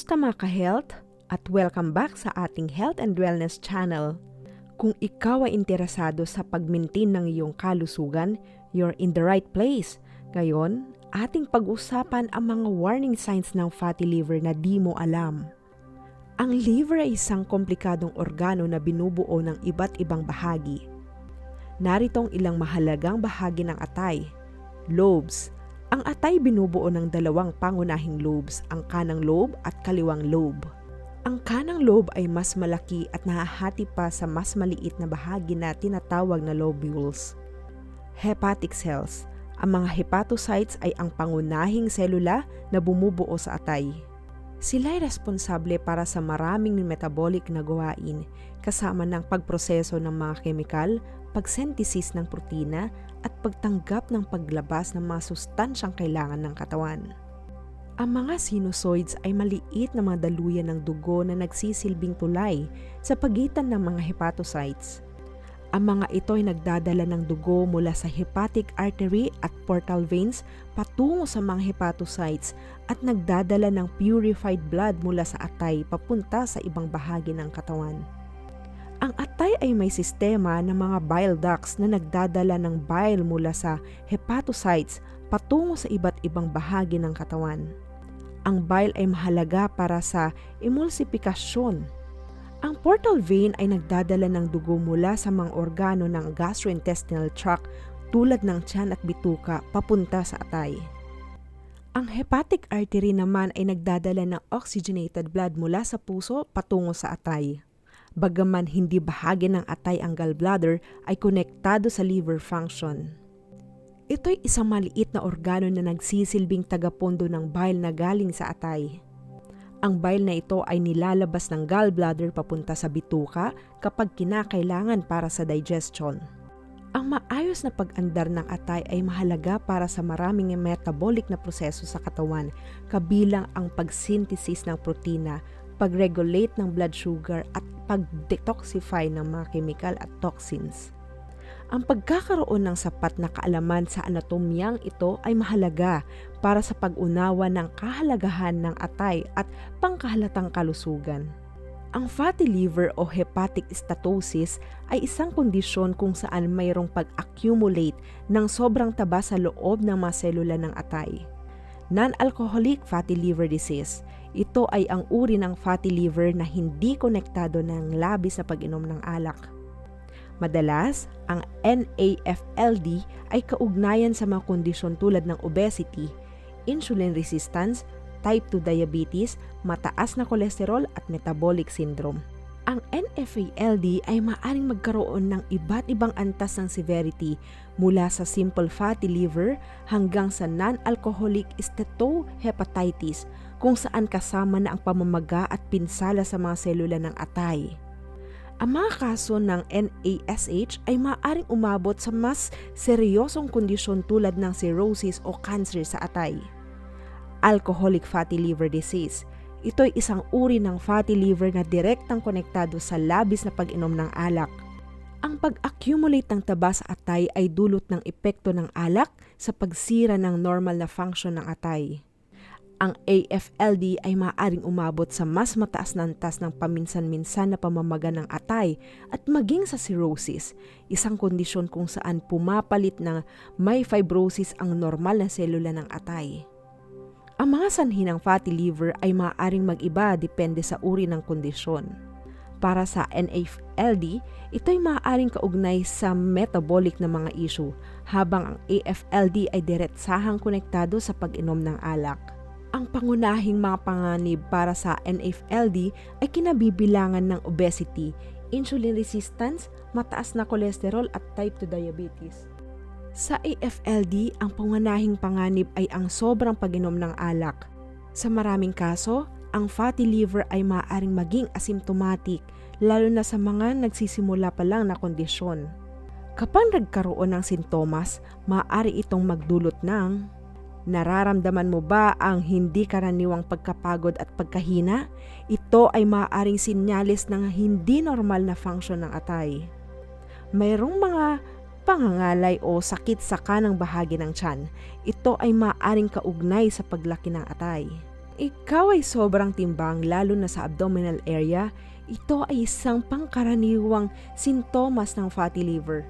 Kamusta mga ka-health? At welcome back sa ating Health and Wellness channel. Kung ikaw ay interesado sa pag-maintain ng iyong kalusugan, you're in the right place. Ngayon, ating pag-usapan ang mga warning signs ng fatty liver na di mo alam. Ang liver ay isang komplikadong organo na binubuo ng iba't ibang bahagi. Naritong ilang mahalagang bahagi ng atay. Lobes. Ang atay binubuo ng dalawang pangunahing lobes, ang kanang lobe at kaliwang lobe. Ang kanang lobe ay mas malaki at nahahati pa sa mas maliit na bahagi na tinatawag na lobules. Hepatic cells. Ang mga hepatocytes ay ang pangunahing selula na bumubuo sa atay. Sila ay responsable para sa maraming metabolic na gawain kasama ng pagproseso ng mga kemikal, pagsentesis ng protina at pagtanggap ng paglabas ng mga sustansyang kailangan ng katawan. Ang mga sinusoids ay maliit na mga daluyan ng dugo na nagsisilbing tulay sa pagitan ng mga hepatocytes. Ang mga ito ay nagdadala ng dugo mula sa hepatic artery at portal veins patungo sa mga hepatocytes at nagdadala ng purified blood mula sa atay papunta sa ibang bahagi ng katawan. Ang atay ay may sistema ng mga bile ducts na nagdadala ng bile mula sa hepatocytes patungo sa iba't ibang bahagi ng katawan. Ang bile ay mahalaga para sa emulsifikasyon. Ang portal vein ay nagdadala ng dugo mula sa mga organo ng gastrointestinal tract tulad ng tiyan at bituka papunta sa atay. Ang hepatic artery naman ay nagdadala ng oxygenated blood mula sa puso patungo sa atay. Bagaman hindi bahagi ng atay ang gallbladder ay konektado sa liver function. Ito'y isang maliit na organo na nagsisilbing tagapondo ng bile na galing sa atay. Ang bile na ito ay nilalabas ng gallbladder papunta sa bituka kapag kinakailangan para sa digestion. Ang maayos na pag-andar ng atay ay mahalaga para sa maraming metabolic na proseso sa katawan, kabilang ang pag-synthesis ng protina, pag-regulate ng blood sugar at pag-detoxify ng mga chemical at toxins. Ang pagkakaroon ng sapat na kaalaman sa anatomyang ito ay mahalaga para sa pag-unawa ng kahalagahan ng atay at pangkahalatang kalusugan. Ang fatty liver o hepatic steatosis ay isang kondisyon kung saan mayroong pag-accumulate ng sobrang taba sa loob ng mga selula ng atay. Non-alcoholic fatty liver disease. Ito ay ang uri ng fatty liver na hindi konektado ng labis sa pag-inom ng alak. Madalas, ang NAFLD ay kaugnayan sa mga kondisyon tulad ng obesity, insulin resistance, type 2 diabetes, mataas na kolesterol at metabolic syndrome. Ang NFALD ay maaring magkaroon ng iba't ibang antas ng severity mula sa simple fatty liver hanggang sa non-alcoholic steatohepatitis kung saan kasama na ang pamamaga at pinsala sa mga selula ng atay. Ang mga kaso ng NASH ay maaaring umabot sa mas seryosong kondisyon tulad ng cirrhosis o cancer sa atay. Alcoholic fatty liver disease. Ito ay isang uri ng fatty liver na direktang konektado sa labis na pag-inom ng alak. Ang pag-accumulate ng taba sa atay ay dulot ng epekto ng alak sa pagsira ng normal na function ng atay. Ang AFLD ay maaaring umabot sa mas mataas na antas ng paminsan-minsan na pamamaga ng atay at maging sa cirrhosis, isang kondisyon kung saan pumapalit na may fibrosis ang normal na selula ng atay. Ang mga sanhi ng fatty liver ay maaaring mag-iba depende sa uri ng kondisyon. Para sa NAFLD, ito ay maaaring kaugnay sa metabolic na mga issue, habang ang AFLD ay diretsahang konektado sa pag-inom ng alak. Ang pangunahing mga panganib para sa NFLD ay kinabibilangan ng obesity, insulin resistance, mataas na kolesterol at type 2 diabetes. Sa AFLD, ang pangunahing panganib ay ang sobrang pag-inom ng alak. Sa maraming kaso, ang fatty liver ay maaaring maging asymptomatic, lalo na sa mga nagsisimula pa lang na kondisyon. Kapag nagkaroon ng sintomas, maaari itong magdulot ng Nararamdaman mo ba ang hindi karaniwang pagkapagod at pagkahina? Ito ay maaaring sinyalis ng hindi normal na function ng atay. Mayroong mga pangangalay o sakit sa kanang bahagi ng tiyan. Ito ay maaaring kaugnay sa paglaki ng atay. ikaw ay sobrang timbang lalo na sa abdominal area, ito ay isang pangkaraniwang sintomas ng fatty liver.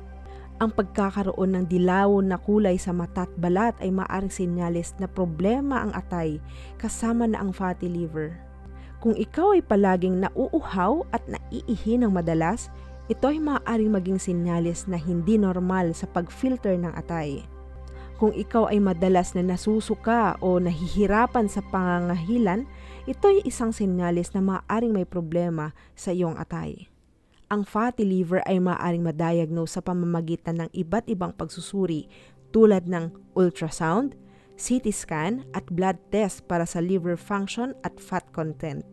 Ang pagkakaroon ng dilaw na kulay sa mata at balat ay maaring senyales na problema ang atay kasama na ang fatty liver. Kung ikaw ay palaging nauuhaw at naiihi ng madalas, ito ay maaaring maging senyales na hindi normal sa pag-filter ng atay. Kung ikaw ay madalas na nasusuka o nahihirapan sa pangangahilan, ito ay isang senyales na maaaring may problema sa iyong atay. Ang fatty liver ay maaaring madiagnose sa pamamagitan ng iba't ibang pagsusuri tulad ng ultrasound, CT scan at blood test para sa liver function at fat content.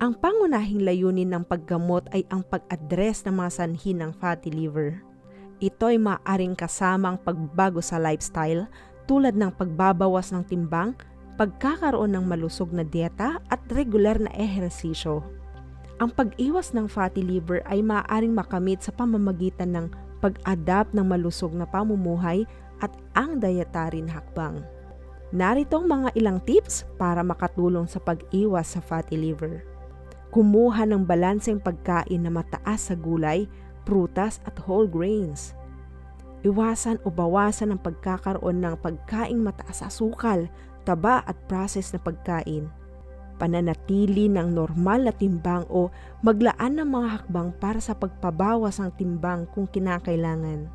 Ang pangunahing layunin ng paggamot ay ang pag-address ng mga sanhi ng fatty liver. Ito ay maaaring kasama ang pagbago sa lifestyle tulad ng pagbabawas ng timbang, pagkakaroon ng malusog na dieta at regular na ehersisyo. Ang pag-iwas ng fatty liver ay maaaring makamit sa pamamagitan ng pag-adapt ng malusog na pamumuhay at ang dietary na hakbang. Narito ang mga ilang tips para makatulong sa pag-iwas sa fatty liver. Kumuha ng balanseng pagkain na mataas sa gulay, prutas at whole grains. Iwasan o bawasan ang pagkakaroon ng pagkaing mataas sa asukal, taba at processed na pagkain. Pananatili ng normal na timbang o maglaan ng mga hakbang para sa pagpabawas ng timbang kung kinakailangan.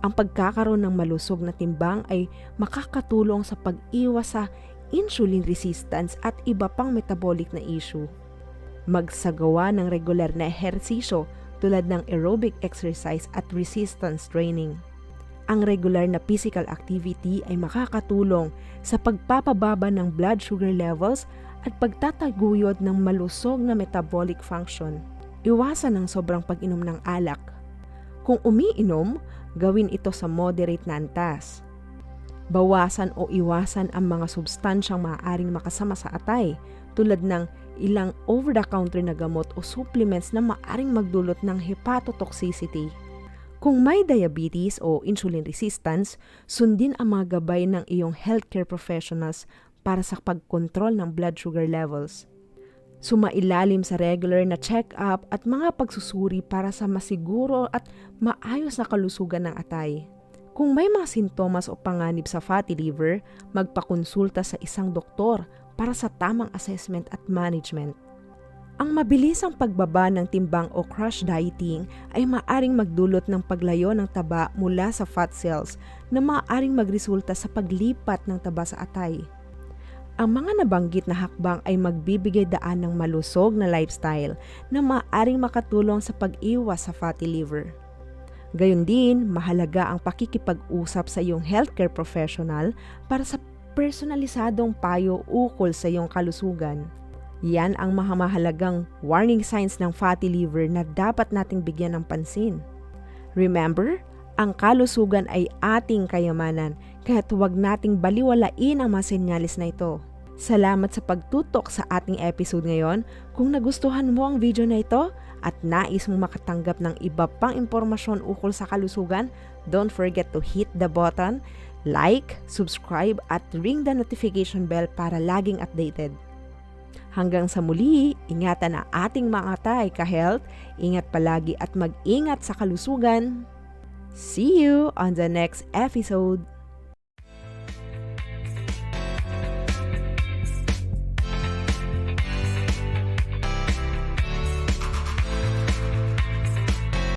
Ang pagkakaroon ng malusog na timbang ay makakatulong sa pag-iwas sa insulin resistance at iba pang metabolic na issue. Magsagawa ng regular na ehersisyo tulad ng aerobic exercise at resistance training. Ang regular na physical activity ay makakatulong sa pagpapababa ng blood sugar levels at pagtataguyod ng malusog na metabolic function. Iwasan ang sobrang pag-inom ng alak. Kung umiinom, gawin ito sa moderate na antas. Bawasan o iwasan ang mga substansyang maaaring makasama sa atay tulad ng ilang over-the-counter na gamot o supplements na maaring magdulot ng hepatotoxicity. Kung may diabetes o insulin resistance, sundin ang mga gabay ng iyong healthcare professionals para sa pagkontrol ng blood sugar levels. Sumailalim sa regular na check-up at mga pagsusuri para sa masiguro at maayos na kalusugan ng atay. Kung may mga sintomas o panganib sa fatty liver, magpakonsulta sa isang doktor para sa tamang assessment at management. Ang mabilisang pagbaba ng timbang o crash dieting ay maaring magdulot ng paglayo ng taba mula sa fat cells na maaring magresulta sa paglipat ng taba sa atay. Ang mga nabanggit na hakbang ay magbibigay daan ng malusog na lifestyle na maaring makatulong sa pag-iwas sa fatty liver. Gayon din, mahalaga ang pakikipag-usap sa iyong healthcare professional para sa personalisadong payo ukol sa iyong kalusugan. Yan ang mahamahalagang warning signs ng fatty liver na dapat nating bigyan ng pansin. Remember, ang kalusugan ay ating kayamanan, kaya huwag nating baliwalain ang mga senyalis na ito. Salamat sa pagtutok sa ating episode ngayon. Kung nagustuhan mo ang video na ito at nais mong makatanggap ng iba pang impormasyon ukol sa kalusugan, don't forget to hit the button like, subscribe at ring the notification bell para laging updated. Hanggang sa muli, ingatan ang ating mga tay ka-health, ingat palagi at mag-ingat sa kalusugan. See you on the next episode.